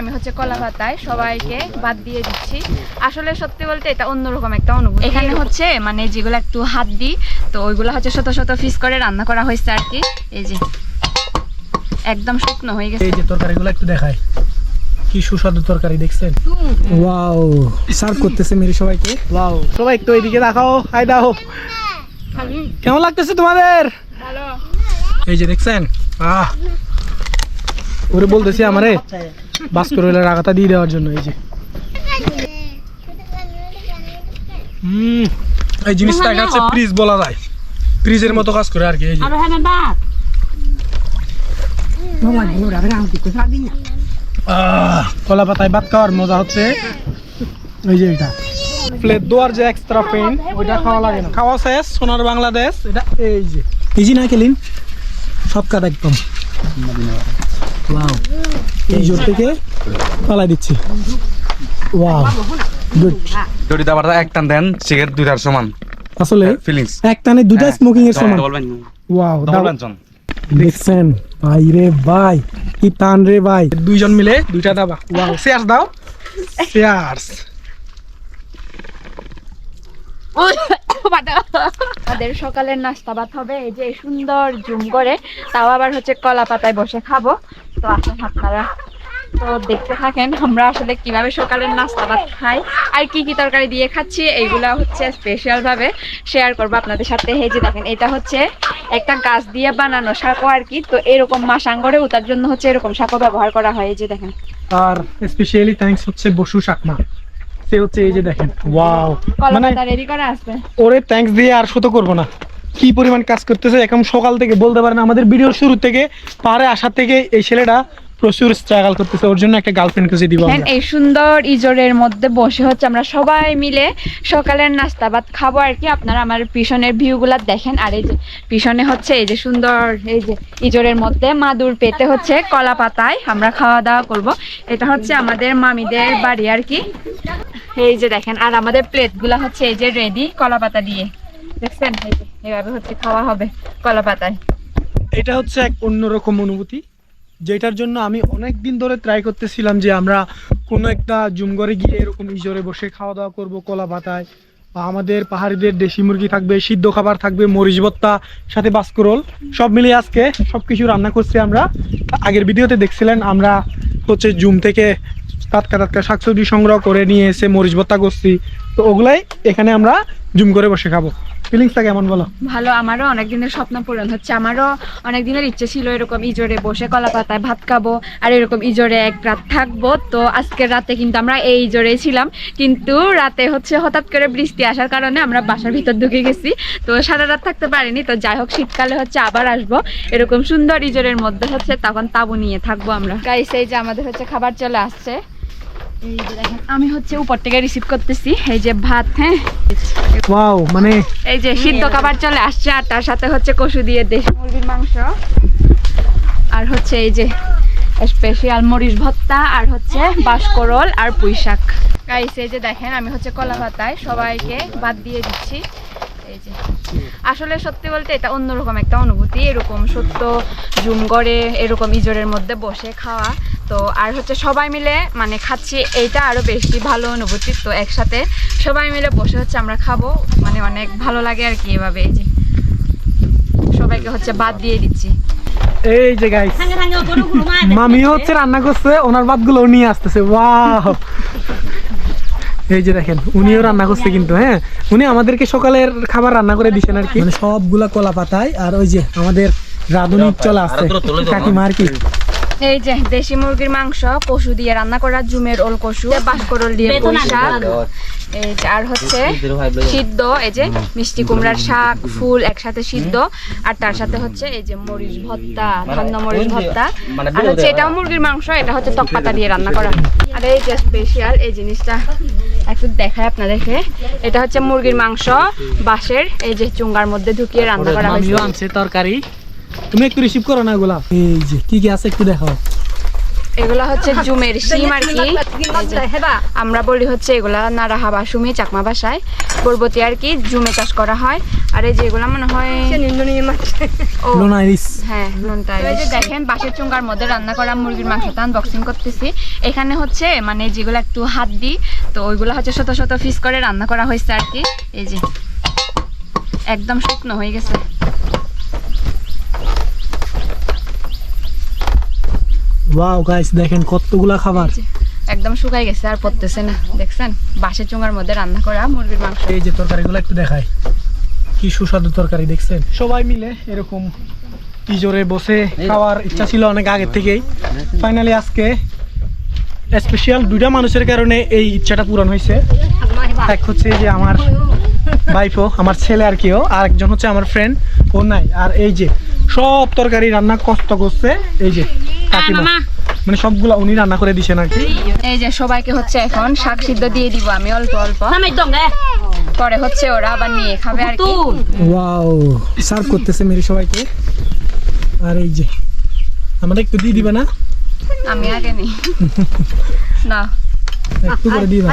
আমি হচ্ছে কলা পাতায় সবাইকে বাদ দিয়ে দিচ্ছি। আসলে সত্যি বলতে এটা অন্যরকম একটা অনুভূতি। এখানে হচ্ছে মানে যেগুলো একটু হাত দিই তো ওইগুলো হচ্ছে শত শত ফিস করে রান্না করা হয়েছে আর কি। এই যে একদম শুকনো হয়ে গেছে। এই যে তরকারিগুলো একটু দেখায় কি সুস্বাদু তরকারি দেখছেন? ওয়াও সার্ভ করতেছে মেরি সবাইকে। ওয়াও সবাই একটু এইদিকে দেখাও হাই দাও। কেমন লাগতেছে তোমাদের? ভালো। এই যে দেখছেন? আহ ওরে বলতেছি আমারে বাস করে হলে রাগাতা দিয়ে দেওয়ার জন্য এই যে। হুম এই জিনিসটা হচ্ছে ফ্রিজ বলা যায়। ফ্রিজের মতো কাজ করে আর কি এই যে। কলা পাতায় ভাত খাওয়ার মজা হচ্ছে। এই যে এটা। প্লেট দোয়ার যে এক্সট্রা পেন ওইটা খাওয়া লাগে না। খাওয়া শেষ সোনার বাংলাদেশ এটা এই যে। ইজি না কেলিন সব কাট একদম। এই জোর থেকে পালাই দিচ্ছি। ওয়াও গুড যদি আবার এক টান দেন সিগারেট দুইটার সমান। আসলে ফিলিংস এক টানে দুটা স্মোকিং এর সমান। ডবল বেঞ্চন ওয়াও ডবল দেখছেন? ভাই রে ভাই কি টান রে ভাই। দুইজন মিলে দুইটা দাবা ওয়াও শেয়ার্স দাও। শেয়ার্স আমাদের সকালের নাস্তা ভাত হবে এই যে সুন্দর জুম করে তাও আবার হচ্ছে কলা পাতায় বসে খাব। তো আসেন আপনারা তো দেখতে থাকেন আমরা আসলে কীভাবে সকালের নাস্তা ভাত খাই আর কি কি তরকারি দিয়ে খাচ্ছি এইগুলা হচ্ছে স্পেশাল ভাবে শেয়ার করব আপনাদের সাথে। এই যে দেখেন এটা হচ্ছে একটা গাছ দিয়ে বানানো শাকও আর কি। তো এরকম মাসাঙ্গরে উতার জন্য হচ্ছে এরকম শাকও ব্যবহার করা হয় এই যে দেখেন। আর স্পেশালি থ্যাঙ্কস হচ্ছে বসু শাকমা। সে হচ্ছে এই যে দেখেন ওয়াও মানে পাতা রেডি করা আছে? ওরে থ্যাঙ্কস দিয়ে আর শত করব না। কি পরিমাণ কাজ করতেছে এখন সকাল থেকে বলতে পারেন আমাদের ভিডিওর শুরু থেকে পাহাড়ে আসার থেকে এই ছেলেটা প্রচুর স্ট্রাগল করতেছে ওর জন্য একটা গার্লফ্রেন্ড খুঁজে দিব এই সুন্দর ইজোরের মধ্যে বসে হচ্ছে আমরা সবাই মিলে সকালের নাস্তা ভাত খাব আর কি। আপনারা আমার পিছনের ভিউগুলা দেখেন আর এই যে পিছনে হচ্ছে এই যে সুন্দর এই যে ইজোরের মধ্যে মাদুর পেতে হচ্ছে কলা পাতায় আমরা খাওয়া দাওয়া করব। এটা হচ্ছে আমাদের মামিদের বাড়ি আর কি। এই যে দেখেন আর আমাদের প্লেটগুলা হচ্ছে এই যে রেডি কলা পাতা দিয়ে। দেখছেন? এই যে, এভাবে হচ্ছে খাওয়া হবে কলা পাতায় এটা হচ্ছে এক অন্যরকম অনুভূতি, যেটার জন্য আমি অনেক দিন ধরে ট্রাই করতেছিলাম যে আমরা কোনো একটা জুমঘরে গিয়ে এরকম ইজোরে বসে খাওয়া দাওয়া কলা পাতায় আমাদের পাহাড়িদের দেশি মুরগি থাকবে, সিদ্ধ খাবার থাকবে, মরিচ ভত্তা সাথে বাস্করোল সব মিলিয়ে আজকে সব কিছু রান্না করছি আমরা। আগের ভিডিওতে দেখছিলেন আমরা হচ্ছে জুম থেকে টাটকা টাটকা শাকসবজি সংগ্রহ করে নিয়ে এসে মরিচ ভত্তা করছি, তো ওগুলাই এখানে আমরা জুম করে বসে খাব। ফিলিংসটা কেমন বলো? ভালো, আমারও অনেক দিনের স্বপ্ন পূরণ হচ্ছে। আমারও অনেক দিনের ইচ্ছে ছিল এরকম ইজোরে বসে কলা পাতায় ভাত খাব আর এরকম ইজোরে এক রাত থাকব। তো আজকের রাতে কিন্তু আমরা এই ইজোরেই ছিলাম। কিন্তু রাতে হচ্ছে হঠাৎ করে বৃষ্টি আসার কারণে আমরা বাসার ভিতর ঢুকে গেছি। তো সারা রাত থাকতে পারিনি। তো যাই হোক, শীতকালে হচ্ছে আবার আসব। এরকম সুন্দর ইজোরের মধ্যে হচ্ছে তখন তাবু নিয়ে থাকব আমরা। গাইস এই যে আমাদের হচ্ছে খাবার চলে আসছে। এই যে দেখেন আমি হচ্ছে উপর থেকে রিসিভ করতেছি। এই যে ভাত হ্যাঁ? ওয়াও মানে এই যে সিদ্ধ খাবার চলে আসছে আর তার সাথে হচ্ছে কষু দিয়ে দেশি মুরগির মাংস। আর হচ্ছে এই যে স্পেশাল মরিচ ভর্তা আর হচ্ছে বাসকরল আর পুঁই শাক গাইস এই যে দেখেন আমি হচ্ছে কলা পাতায় সবাইকে বাদ দিয়ে দিচ্ছি। এই যে। আসলে সত্যি বলতে এটা অন্যরকম একটা অনুভূতি এরকম সত্য জুম করে এরকম ইজোরের মধ্যে বসে খাওয়া। তো আর হচ্ছে সবাই মিলে মানে খাচ্ছি এইটা আরও বেশি ভালো অনুভূতি। তো একসাথে সবাই মিলে বসে হচ্ছে আমরা খাব। মানে অনেক ভালো লাগে আর কি এভাবে এই যে সবাইকে হচ্ছে বাদ দিয়ে দিচ্ছি। এই যে গাইস মামি হচ্ছে রান্না করছে ওনার ভাতগুলো নিয়ে আসতেছে ওয়াও এই যে দেখেন উনিও রান্না করছে কিন্তু হ্যাঁ? উনি আমাদেরকে সকালের খাবার রান্না করে দিচ্ছেন আর কি। মানে সবগুলা কলা পাতায় আর ওই যে আমাদের রাঁধুনি চলে আসছে কাকিমা আর কি। এই যে দেশি মুরগির মাংস কষু দিয়ে রান্না করা জুমের ওল কষু বাসকরল দিয়ে পুঁই শাক। এই যে আর হচ্ছে সিদ্ধ এই যে মিষ্টি কুমড়ার শাক ফুল একসাথে সিদ্ধ। আর তার সাথে হচ্ছে এই যে মরিচ ভর্তা ধান্য মরিচ ভর্তা। আর হচ্ছে এটাও মুরগির মাংস এটা হচ্ছে তক পাতা দিয়ে রান্না করা। আর এই যে স্পেশাল এই জিনিসটা একটু দেখায় আপনাদেরকে। এটা হচ্ছে মুরগির মাংস বাঁশের এই যে চুঙ্গার মধ্যে ঢুকিয়ে রান্না করা হয়েছে। তরকারি। তুমি একটু রিসিভ করো না এগুলা। এই যে কি কি আছে একটু দেখাও এগুলা হচ্ছে জুমের সিম আর কি। আমরা বলি হচ্ছে এগুলা নারাহা বা সুমি চাকমা বাসায়। বরবতি আর কি জুমে চাষ করা হয়। আর এই যেগুলা মনে হয় ও লোনা ইলিশ। হ্যাঁ দেখেন বাঁশের চুঙ্গার মধ্যে রান্না করা মুরগির মাংসটা আনবক্সিং করতেছি। এখানে হচ্ছে মানে যেগুলো একটু হাত দিই তো ওইগুলো হচ্ছে শত শত ফিস করে রান্না করা হয়েছে আর কি। এই যে একদম শুকনো হয়ে গেছে। ওয়াও গাইস দেখেন কতগুলা খাবার। একদম শুকাই গেছে আর পড়তেছে না দেখছেন? বাঁশের চুঙ্গার মধ্যে রান্না করা মুরগির মাংস। এই যে তরকারিগুলো একটু দেখায় কি সুস্বাদু তরকারি দেখছেন? সবাই মিলে এরকম ইজোরে বসে খাওয়ার ইচ্ছা ছিল অনেক আগে থেকেই। ফাইনালি আজকে স্পেশাল দুইটা মানুষের কারণে এই ইচ্ছাটা পূরণ হয়েছে। এক হচ্ছে যে আমার বাইফও আমার ছেলে আর কেউ আর একজন হচ্ছে আমার ফ্রেন্ড ও নাই। আর এই যে সব তরকারি রান্না কষ্ট করছে। এই যে কাকিমা। মানে সবগুলা উনি রান্না করে দিছেন আর কি এই যে সবাইকে হচ্ছে এখন শাক সিদ্ধ দিয়ে দিব আমি অল্প অল্প। পরে হচ্ছে ওরা আবার নিয়ে খাবে আর কি। ওয়াও সার্ভ করতেছে মেরি সবাইকে। আর এই যে আমাদের একটু দিয়ে দিবে না? আমি আগে নি না। একটু করে দিয়ে দাও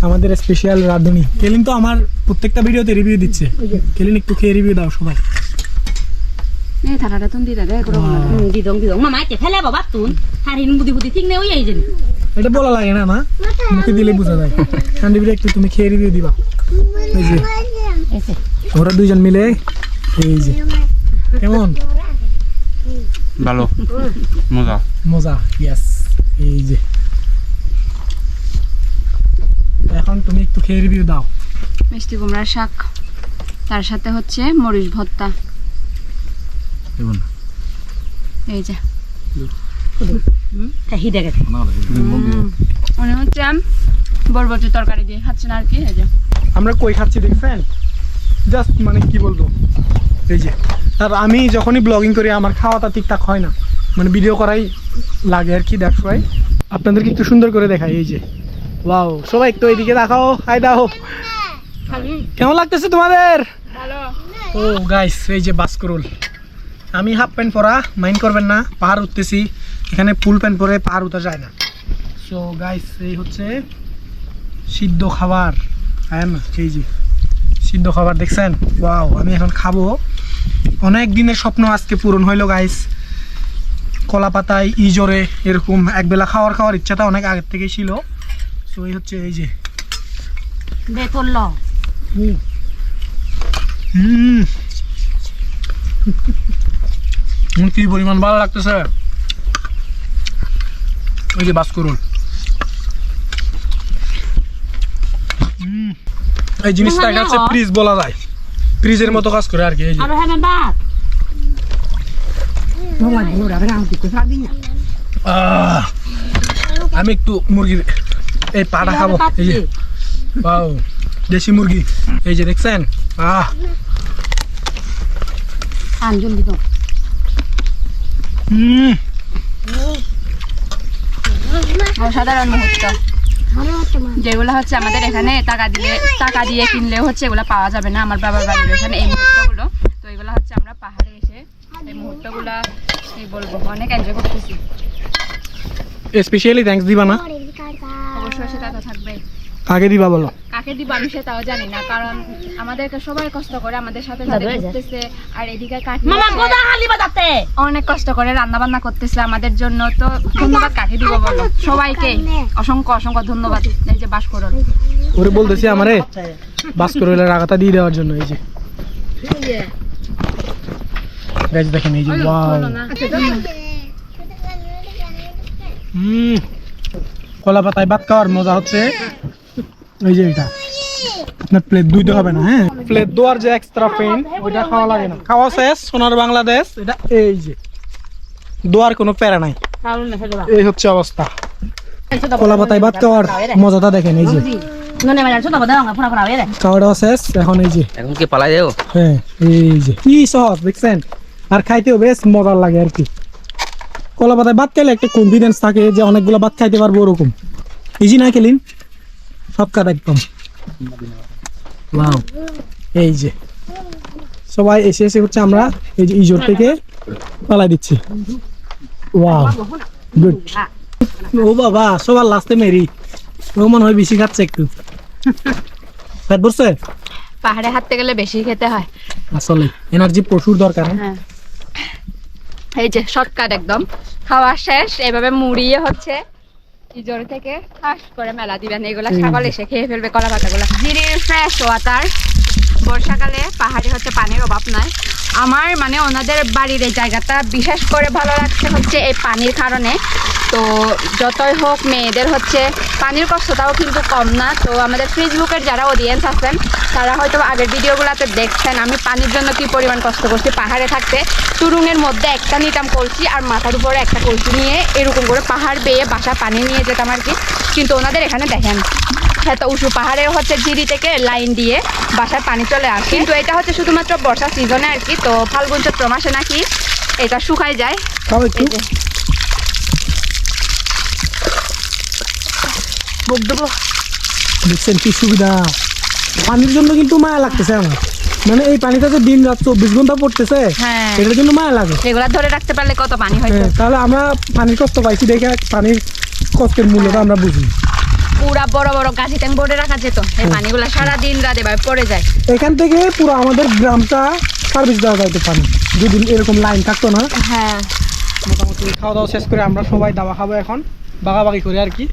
আমাদের স্পেশাল রাঁধুনি। কেলিন তো আমার প্রত্যেকটা ভিডিওতে রিভিউ দিচ্ছে। কেলিন একটু খেয়ে রিভিউ দাও সবাই। izin. এটা বলা লাগে না মুখে দিলে বোঝা যায়। একটু তুমি খেয়ে রিভিউ দিবা। এই যে। ওরা দুইজন মিলে এই যে। কেমন? ভালো। মজা। মজা ইয়েস এই যে। এখন তুমি একটু খেয়ে রিভিউ দাও। মিষ্টি কুমড়ার শাক তার সাথে হচ্ছে মরিচ ভর্তা। এই যে। মনে হচ্ছে বরবটি তরকারি দিয়ে খাচ্ছেন আর কি এই যে। আমরা কই খাচ্ছি দেখছেন? জাস্ট মানে কি বলব? এই যে আর আমি যখনই ব্লগিং করি আমার খাওয়াটা ঠিকঠাক হয় না। মানে ভিডিও করাই লাগে আর কি দ্যাটস ওয়াই আপনাদেরকে একটু সুন্দর করে দেখাই এই যে। ওয়াও সবাই একটু এইদিকে দেখাও হাই দাও। কেমন লাগতেছে তোমাদের? ও গাইস এই যে বাসকরুল। আমি হাফ প্যান্ট পরা মাইন্ড করবেন না পাহাড় উঠতেছি। এখানে ফুল প্যান্ট পরে পাহাড় উঠা যায় না। সো গাইস এই হচ্ছে সিদ্ধ খাবার। হ্যাঁ না এই যে সিদ্ধ খাবার দেখছেন? ওয়াও আমি এখন খাব। অনেক দিনের স্বপ্ন আজকে পূরণ হইল গাইস কলা পাতায় ইজরে এরকম একবেলা খাওয়ার খাওয়ার ইচ্ছাটা অনেক আগের থেকেই ছিল। সো এই হচ্ছে এই যে। হুম। কি পরিমাণ ভালো লাগতেছে? ওই যে বাস করুন হুম, এই জিনিসটা হচ্ছে ফ্রিজ বলা যায়। ফ্রিজের মতো কাজ করে আর কি এই যে। Aduh, heme bat. Mama murah berang di sabinya. আহ, আমি একটু মুরগির এই পাটা খাব এই যে। বাও দেশি মুরগি এই যে দেখছেন? আহ। হুম। অসাধারণ মুহূর্ত। যেগুলো হচ্ছে আমাদের এখানে টাকা দিয়ে টাকা দিয়ে কিনলে হচ্ছে এগুলো পাওয়া যাবে না আমার বাবার বাড়ির এখানে এই মুহূর্তগুলো। তো এগুলো হচ্ছে আমরা পাহাড়ে এসে এই মুহূর্তগুলো কি বলব অনেক এনজয় করতেছি। স্পেশালি থ্যাঙ্কস দিবা না। অবশ্যই সেটা তো থাকবে। আগে দিবা বলো? কাকে দিব আমি সেটাও জানি না কারণ আমাদেরকে সবাই কষ্ট করে আমাদের সাথে সাথে ঘুরতেছে আর এদিকে কাকি Mama হচ্ছে goda hali অনেক কষ্ট করে রান্না বান্না করতেছে আমাদের জন্য তো ধন্যবাদ কাকে দিব বলো? সবাইকে অসংখ্য অসংখ্য ধন্যবাদ এই যে বাস করুন ওরে বলতেছি আমারে বাস করে রাগাটা দিয়ে দেওয়ার জন্য এই যে। গাছ দেখেন এই যে ওয়াও হুম। কলা পাতায় ভাত খাওয়ার মজা হচ্ছে। এই যে এটা। আপনার প্লেট দুইতে হবে না হ্যাঁ? প্লেট দোয়ার যে এক্সট্রা পেন ওইটা খাওয়া লাগে না। খাওয়া শেষ সোনার বাংলাদেশ এটা এই যে। দোয়ার কোনো প্যারা নাই. এই হচ্ছে অবস্থা। কলা পাতায় ভাত খাওয়ার মজাটা দেখেন এই যে। শেষ এখন এই যে। এখন কি পালাই যাও হ্যাঁ এই যে। কি সহজ দেখছেন? আর খাইতেও বেশ মজার লাগে আর কি। কলা পাতায় ভাত খাইলে একটা কনফিডেন্স থাকে যে অনেকগুলো ভাত খাইতে পারব ওরকম। ইজি না খেলিন সব কাজ একদম। এই যে। সবাই এসে এসে হচ্ছে আমরা এই যে ইজোর থেকে পালাই দিচ্ছি। ওয়াও গুড ও বাবা সবার লাস্টে মেরি। ও মনে হয় বেশি খাচ্ছে একটু। পেট ভরছে পাহাড়ে হাঁটতে গেলে বেশি খেতে হয়। আসলে এনার্জি প্রচুর দরকার হ্যাঁ? হ্যাঁ। এই যে শর্টকাট একদম। খাওয়া শেষ এভাবে মুড়িয়ে হচ্ছে। ইজোর থেকে হাস করে মেলা দিবেন। এগুলা ছাগল এসে খেয়ে ফেলবে কলা পাতাগুলা জিরির ফ্রেশ ওয়াটার। বর্ষাকালে পাহাড়ে হচ্ছে পানির অভাব নাই। আমার মানে ওনাদের বাড়ির এই জায়গাটা বিশেষ করে ভালো লাগছে হচ্ছে এই পানির কারণে। তো যতই হোক মেয়েদের হচ্ছে পানির কষ্টটাও কিন্তু কম না। তো আমাদের ফেসবুকের যারা অডিয়েন্স আছেন, তারা হয়তো আগের ভিডিওগুলোতে দেখছেন আমি পানির জন্য কি পরিমাণ কষ্ট করছি, পাহাড়ে থাকতে। তুরুঙের মধ্যে একটা নিতাম কলসি আর মাথার উপরে একটা কলসি নিয়ে এরকম করে পাহাড় বেয়ে বাসা পানি নিয়ে যেতাম আর কি। কিন্তু ওনাদের এখানে দেখেন এত উঁচু পাহাড়ে হচ্ছে ঝিরি থেকে লাইন দিয়ে বাসায় পানি চলে আসে। কিন্তু এটা হচ্ছে শুধুমাত্র বর্ষা সিজনে আর কি তো ফাল্গুন চৈত্র মাসে নাকি এটা শুকায় যায়। মুখ দেবো দেখছেন কি সুবিধা? পানির জন্য কিন্তু মায়া লাগতেছে আমার। মানে এই পানিটা যে দিন রাত চব্বিশ ঘণ্টা পড়তেছে হ্যাঁ। এটার জন্য মায়া লাগে। রেগুলার ধরে রাখতে পারলে কত পানি হয়তো হ্যাঁ, তাহলে আমরা পানির কষ্ট পাইছি দেখে পানির কষ্টের মূল্যটা আমরা বুঝি। পুরা বড় বড় গাছি ট্যাঙ্ক বোর্ডে রাখা যেত। এই পানিগুলো সারা দিন রাত এবার পড়ে যায়। এখান থেকে পুরো আমাদের গ্রামটা সার্ভিস দেওয়া যাইতো পানি যদি এরকম লাইন থাকতো না। হ্যাঁ। মোটামুটি খাওয়া দাওয়া শেষ করে আমরা সবাই দাওয়া খাব এখন। বাগাবাগি করে আর কি।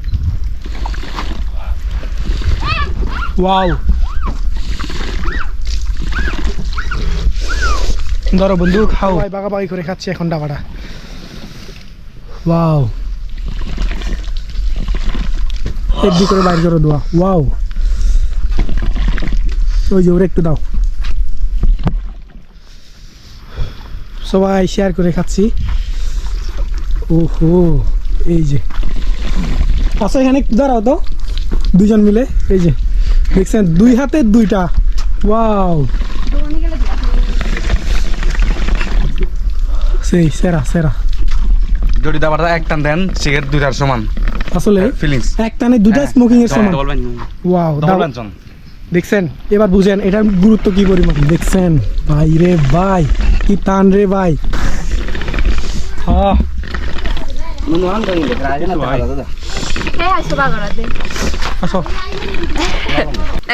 ওয়াও। ধরো বন্ধু খাও। বাগাবাগি করে খাচ্ছি এখন ডাবাটা। ওয়াও। একদি করে বাইর করে দেওয়া ওয়াও। ওই যে ওরে একটু দাও। সবাই শেয়ার করে খাচ্ছি। ওহো, এই যে। আচ্ছা এখানে একটু দাঁড়াও তো। দুজন মিলে, এই যে। দেখছেন, দুই হাতে দুইটা। ওয়াও। সেই, সেরা সেরা। যদি দাবারটা এক টান দেন, সিগারেট দুইটার সমান। আসলে ফিলিংস এক টানে দুইটা স্মোকিং এর সমান। ওয়াও ডবল দেখছেন? এবার বুঝেন এটার গুরুত্ব কি পরিমাণ? দেখছেন? ভাই রে ভাই কি টান রে ভাই। হ্যাঁ। আসো।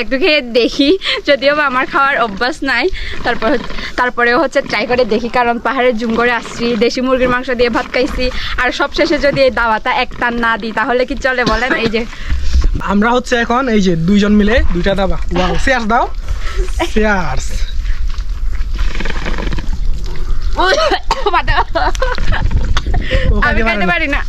একটু খেয়ে দেখি। যদিও বা আমার খাওয়ার অভ্যাস নাই। তারপর তারপরেও হচ্ছে ট্রাই করে দেখি কারণ পাহাড়ের জুম করে আসছি দেশি মুরগির মাংস দিয়ে ভাত খাইছি। আর সবশেষে যদি এই দাওয়াটা এক টান না দিই তাহলে কি চলে বলেন? এই যে আমরা হচ্ছে এখন এই যে দুইজন মিলে দুইটা দাবা। ওয়াও শেয়ার্স দাও। শেয়ার্স আমি খেতে পারি না।